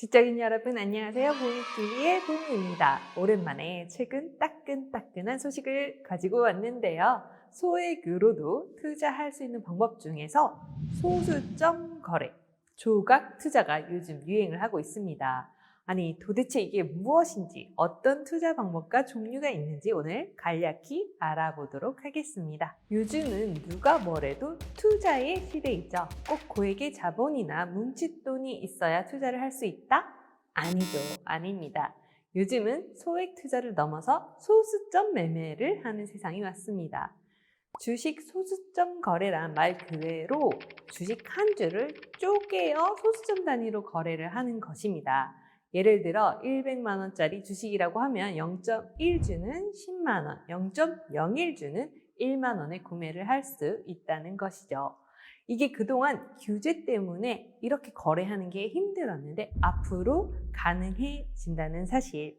직장인 여러분 안녕하세요. 보미TV의 보미입니다. 오랜만에 최근 따끈따끈한 소식을 가지고 왔는데요. 소액으로도 투자할 수 있는 방법 중에서 소수점 거래, 조각 투자가 요즘 유행을 하고 있습니다. 아니 도대체 이게 무엇인지 어떤 투자 방법과 종류가 있는지 오늘 간략히 알아보도록 하겠습니다. 요즘은 누가 뭐래도 투자의 시대이죠. 꼭 고액의 자본이나 뭉칫돈이 있어야 투자를 할 수 있다? 아니죠. 아닙니다. 요즘은 소액 투자를 넘어서 소수점 매매를 하는 세상이 왔습니다. 주식 소수점 거래란 말 그대로 주식 한 주를 쪼개어 소수점 단위로 거래를 하는 것입니다. 예를 들어 100만 원짜리 주식이라고 하면 0.1주는 10만 원, 0.01주는 1만 원에 구매를 할 수 있다는 것이죠. 이게 그동안 규제 때문에 이렇게 거래하는 게 힘들었는데 앞으로 가능해진다는 사실.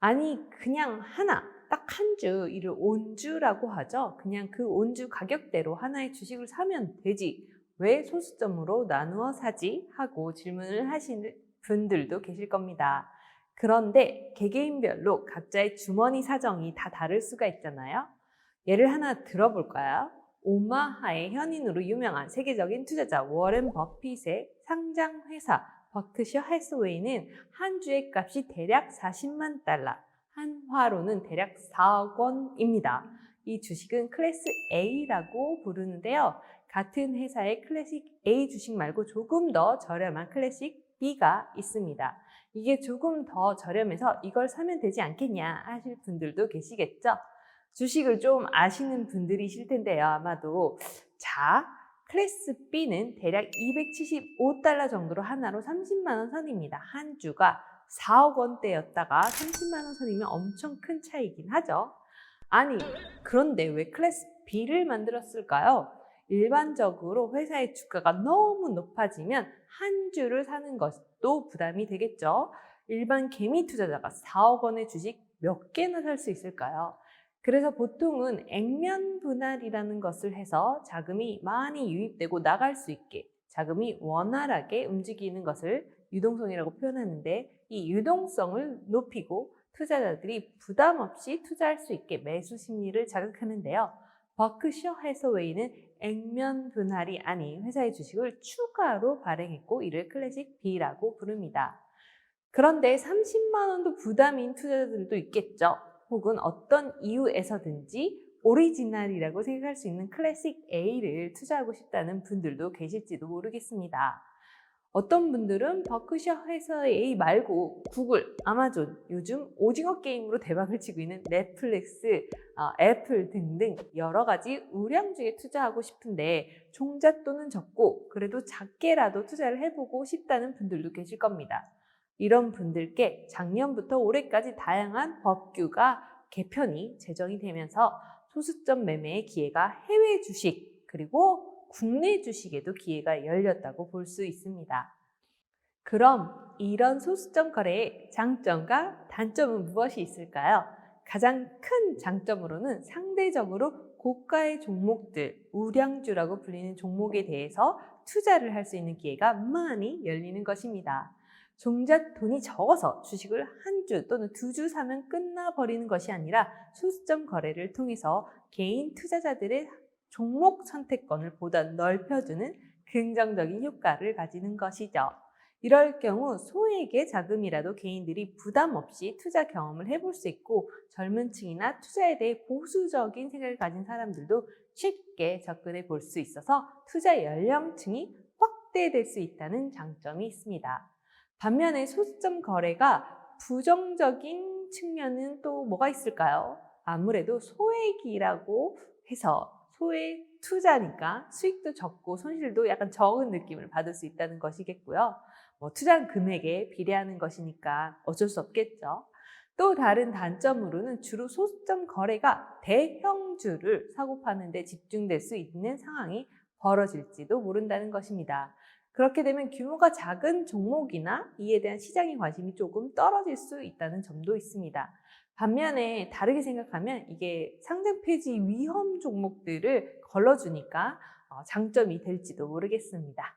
아니 그냥 하나 딱 한 주 이를 온주라고 하죠. 그냥 그 온주 가격대로 하나의 주식을 사면 되지. 왜 소수점으로 나누어 사지? 하고 질문을 하시는 분들도 계실 겁니다. 그런데 개개인별로 각자의 주머니 사정이 다 다를 수가 있잖아요. 예를 하나 들어볼까요? 오마하의 현인으로 유명한 세계적인 투자자 워렌 버핏의 상장 회사 버크셔 해스웨이는 한 주의 값이 대략 40만 달러, 한 화로는 대략 4억 원입니다. 이 주식은 클래스 A라고 부르는데요. 같은 회사의 클래식 A 주식 말고 조금 더 저렴한 클래식 B가 있습니다. 이게 조금 더 저렴해서 이걸 사면 되지 않겠냐 하실 분들도 계시겠죠? 주식을 좀 아시는 분들이실 텐데요. 아마도. 자, 클래스 B는 대략 275달러 정도로 하나로 30만 원 선입니다. 한 주가 4억 원대였다가 30만 원 선이면 엄청 큰 차이긴 하죠. 아니, 그런데 왜 클래스 B를 만들었을까요? 일반적으로 회사의 주가가 너무 높아지면 한 주를 사는 것도 부담이 되겠죠. 일반 개미 투자자가 4억 원의 주식 몇 개나 살 수 있을까요? 그래서 보통은 액면 분할이라는 것을 해서 자금이 많이 유입되고 나갈 수 있게 자금이 원활하게 움직이는 것을 유동성이라고 표현하는데 이 유동성을 높이고 투자자들이 부담 없이 투자할 수 있게 매수 심리를 자극하는데요. 버크셔 해서웨이는 액면 분할이 아닌 회사의 주식을 추가로 발행했고 이를 클래식 B라고 부릅니다. 그런데 30만 원도 부담인 투자자들도 있겠죠. 혹은 어떤 이유에서든지 오리지널이라고 생각할 수 있는 클래식 A를 투자하고 싶다는 분들도 계실지도 모르겠습니다. 어떤 분들은 버크셔 회사의 말고 구글, 아마존, 요즘 오징어 게임으로 대박을 치고 있는 넷플릭스, 어, 애플 등등 여러 가지 우량주에 투자하고 싶은데 종잣돈은 적고 그래도 작게라도 투자를 해보고 싶다는 분들도 계실 겁니다. 이런 분들께 작년부터 올해까지 다양한 법규가 개편이 제정이 되면서 소수점 매매의 기회가 해외 주식 그리고 국내 주식에도 기회가 열렸다고 볼 수 있습니다. 그럼 이런 소수점 거래의 장점과 단점은 무엇이 있을까요? 가장 큰 장점으로는 상대적으로 고가의 종목들, 우량주라고 불리는 종목에 대해서 투자를 할 수 있는 기회가 많이 열리는 것입니다. 종잣 돈이 적어서 주식을 한 주 또는 두 주 사면 끝나버리는 것이 아니라 소수점 거래를 통해서 개인 투자자들의 종목 선택권을 보다 넓혀주는 긍정적인 효과를 가지는 것이죠. 이럴 경우 소액의 자금이라도 개인들이 부담 없이 투자 경험을 해볼 수 있고 젊은 층이나 투자에 대해 보수적인 생각을 가진 사람들도 쉽게 접근해 볼 수 있어서 투자 연령층이 확대될 수 있다는 장점이 있습니다. 반면에 소수점 거래가 부정적인 측면은 또 뭐가 있을까요? 아무래도 소액이라고 해서 소액 투자니까 수익도 적고 손실도 약간 적은 느낌을 받을 수 있다는 것이겠고요. 뭐 투자 금액에 비례하는 것이니까 어쩔 수 없겠죠. 또 다른 단점으로는 주로 소수점 거래가 대형주를 사고 파는 데 집중될 수 있는 상황이 벌어질지도 모른다는 것입니다. 그렇게 되면 규모가 작은 종목이나 이에 대한 시장의 관심이 조금 떨어질 수 있다는 점도 있습니다. 반면에 다르게 생각하면 이게 상장 폐지 위험 종목들을 걸러주니까 어, 장점이 될지도 모르겠습니다.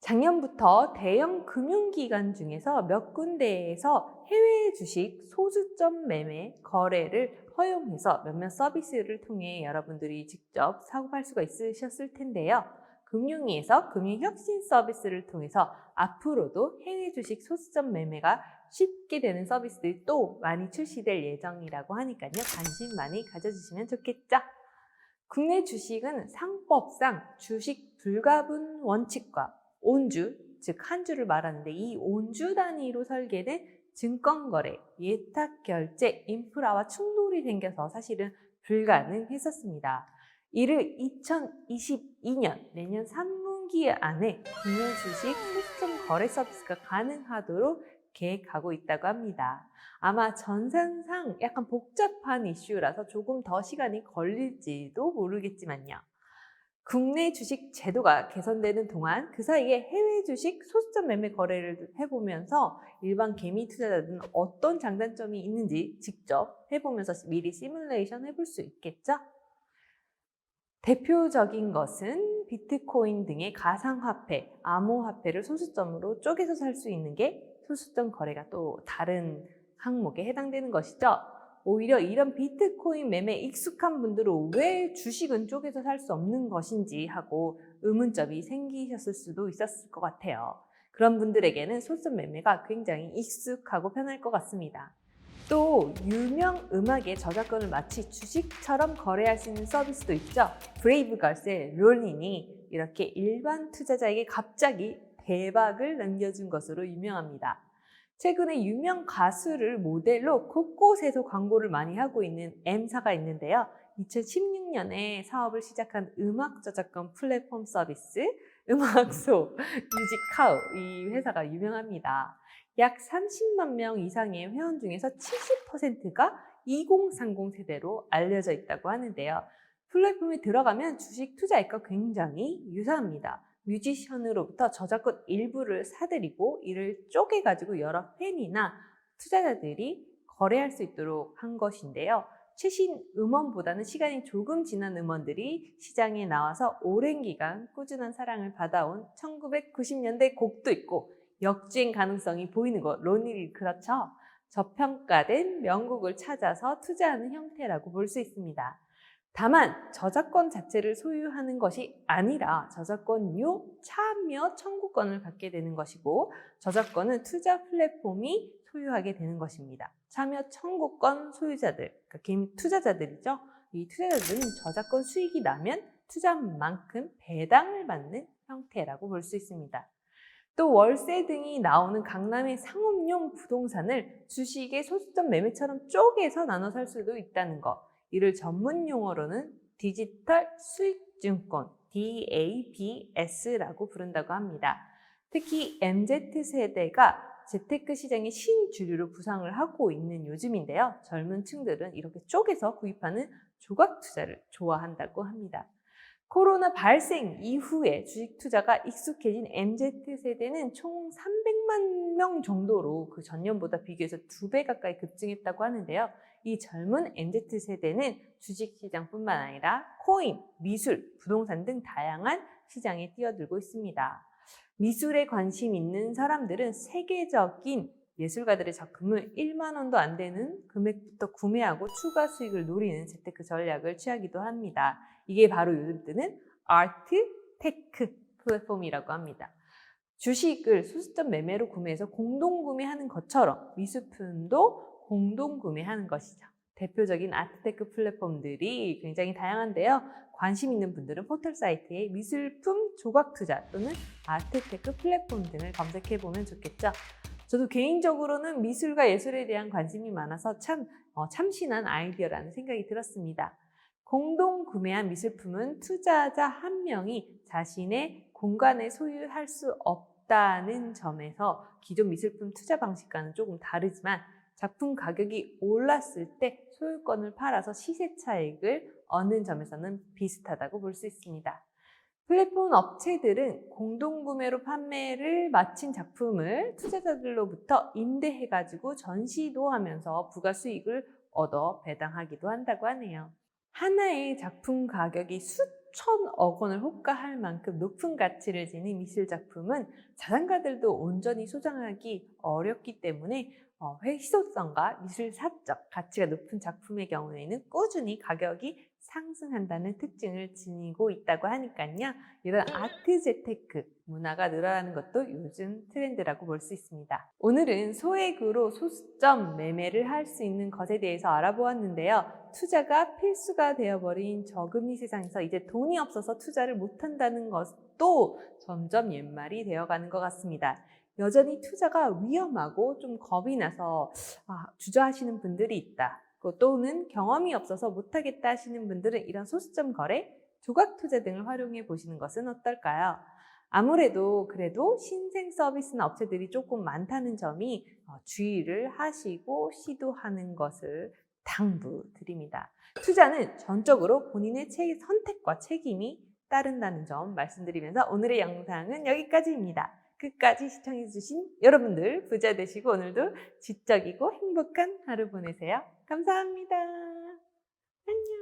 작년부터 대형 금융기관 중에서 몇 군데에서 해외 주식 소수점 매매 거래를 허용해서 몇몇 서비스를 통해 여러분들이 직접 사고 팔 수가 있으셨을 텐데요. 금융위에서 금융혁신 서비스를 통해서 앞으로도 해외 주식 소수점 매매가 쉽게 되는 서비스들이 또 많이 출시될 예정이라고 하니까요. 관심 많이 가져주시면 좋겠죠. 국내 주식은 상법상 주식 불가분 원칙과 온주, 즉 한 주를 말하는데 이 온주 단위로 설계된 증권거래, 예탁결제, 인프라와 충돌이 생겨서 사실은 불가능했었습니다. 이를 2022년 내년 3분기 안에 국내 주식 소수점 거래 서비스가 가능하도록 계획하고 있다고 합니다. 아마 전산상 약간 복잡한 이슈라서 조금 더 시간이 걸릴지도 모르겠지만요. 국내 주식 제도가 개선되는 동안 그 사이에 해외 주식 소수점 매매 거래를 해보면서 일반 개미 투자자들은 어떤 장단점이 있는지 직접 해보면서 미리 시뮬레이션 해볼 수 있겠죠? 대표적인 것은 비트코인 등의 가상화폐, 암호화폐를 소수점으로 쪼개서 살 수 있는 게 소수점 거래가 또 다른 항목에 해당되는 것이죠. 오히려 이런 비트코인 매매 익숙한 분들은 왜 주식은 쪼개서 살 수 없는 것인지 하고 의문점이 생기셨을 수도 있었을 것 같아요. 그런 분들에게는 소수점 매매가 굉장히 익숙하고 편할 것 같습니다. 또 유명 음악의 저작권을 마치 주식처럼 거래할 수 있는 서비스도 있죠. 브레이브걸스의 롤린이 이렇게 일반 투자자에게 갑자기 대박을 남겨준 것으로 유명합니다. 최근에 유명 가수를 모델로 곳곳에서 광고를 많이 하고 있는 M사가 있는데요. 2016년에 사업을 시작한 음악 저작권 플랫폼 서비스 음악소 뮤직카우 이 회사가 유명합니다. 약 30만 명 이상의 회원 중에서 70%가 2030 세대로 알려져 있다고 하는데요. 플랫폼에 들어가면 주식 투자액과 굉장히 유사합니다. 뮤지션으로부터 저작권 일부를 사들이고 이를 쪼개가지고 여러 팬이나 투자자들이 거래할 수 있도록 한 것인데요. 최신 음원보다는 시간이 조금 지난 음원들이 시장에 나와서 오랜 기간 꾸준한 사랑을 받아온 1990년대 곡도 있고 역주행 가능성이 보이는 것, 로닐이 그렇죠. 저평가된 명곡을 찾아서 투자하는 형태라고 볼 수 있습니다. 다만 저작권 자체를 소유하는 것이 아니라 저작권료 참여 청구권을 갖게 되는 것이고 저작권은 투자 플랫폼이 소유하게 되는 것입니다. 참여 청구권 소유자들, 그러니까 투자자들이죠. 이 투자자들은 저작권 수익이 나면 투자한 만큼 배당을 받는 형태라고 볼 수 있습니다. 또 월세 등이 나오는 강남의 상업용 부동산을 주식의 소수점 매매처럼 쪼개서 나눠 살 수도 있다는 것. 이를 전문 용어로는 디지털 수익증권 DABS라고 부른다고 합니다. 특히 MZ세대가 재테크 시장의 신주류로 부상을 하고 있는 요즘인데요. 젊은 층들은 이렇게 쪼개서 구입하는 조각 투자를 좋아한다고 합니다. 코로나 발생 이후에 주식 투자가 익숙해진 MZ세대는 총 300만 명 정도로 그 전년보다 비교해서 두 배 가까이 급증했다고 하는데요. 이 젊은 MZ세대는 주식시장뿐만 아니라 코인, 미술, 부동산 등 다양한 시장에 뛰어들고 있습니다. 미술에 관심 있는 사람들은 세계적인 예술가들의 작품을 1만 원도 안 되는 금액부터 구매하고 추가 수익을 노리는 재테크 전략을 취하기도 합니다. 이게 바로 요즘 뜨는 아트 테크 플랫폼이라고 합니다. 주식을 수수점 매매로 구매해서 공동 구매하는 것처럼 미술품도 공동 구매하는 것이죠. 대표적인 아트테크 플랫폼들이 굉장히 다양한데요. 관심 있는 분들은 포털 사이트에 미술품 조각 투자 또는 아트테크 플랫폼 등을 검색해 보면 좋겠죠. 저도 개인적으로는 미술과 예술에 대한 관심이 많아서 참 어, 참신한 아이디어라는 생각이 들었습니다. 공동 구매한 미술품은 투자자 한 명이 자신의 공간에 소유할 수 없다는 점에서 기존 미술품 투자 방식과는 조금 다르지만 작품 가격이 올랐을 때 소유권을 팔아서 시세 차익을 얻는 점에서는 비슷하다고 볼 수 있습니다. 플랫폼 업체들은 공동구매로 판매를 마친 작품을 투자자들로부터 임대해가지고 전시도 하면서 부가 수익을 얻어 배당하기도 한다고 하네요. 하나의 작품 가격이 천억 원을 호가할 만큼 높은 가치를 지닌 미술 작품은 자산가들도 온전히 소장하기 어렵기 때문에 어, 희소성과 미술 사적 가치가 높은 작품의 경우에는 꾸준히 가격이 상승한다는 특징을 지니고 있다고 하니까요. 이런 아트 재테크 문화가 늘어나는 것도 요즘 트렌드라고 볼 수 있습니다. 오늘은 소액으로 소수점 매매를 할 수 있는 것에 대해서 알아보았는데요. 투자가 필수가 되어버린 저금리 세상에서 이제 돈이 없어서 투자를 못한다는 것도 점점 옛말이 되어가는 것 같습니다. 여전히 투자가 위험하고 좀 겁이 나서 아, 주저하시는 분들이 있다. 그 또는 경험이 없어서 못하겠다 하시는 분들은 이런 소수점 거래, 조각 투자 등을 활용해 보시는 것은 어떨까요? 아무래도 그래도 신생 서비스나 업체들이 조금 많다는 점이 어, 주의를 하시고 시도하는 것을 당부드립니다. 투자는 전적으로 본인의 책- 선택과 책임이 따른다는 점 말씀드리면서 오늘의 영상은 여기까지입니다. 끝까지 시청해주신 여러분들 부자 되시고 오늘도 지적이고 행복한 하루 보내세요. 감사합니다. 안녕.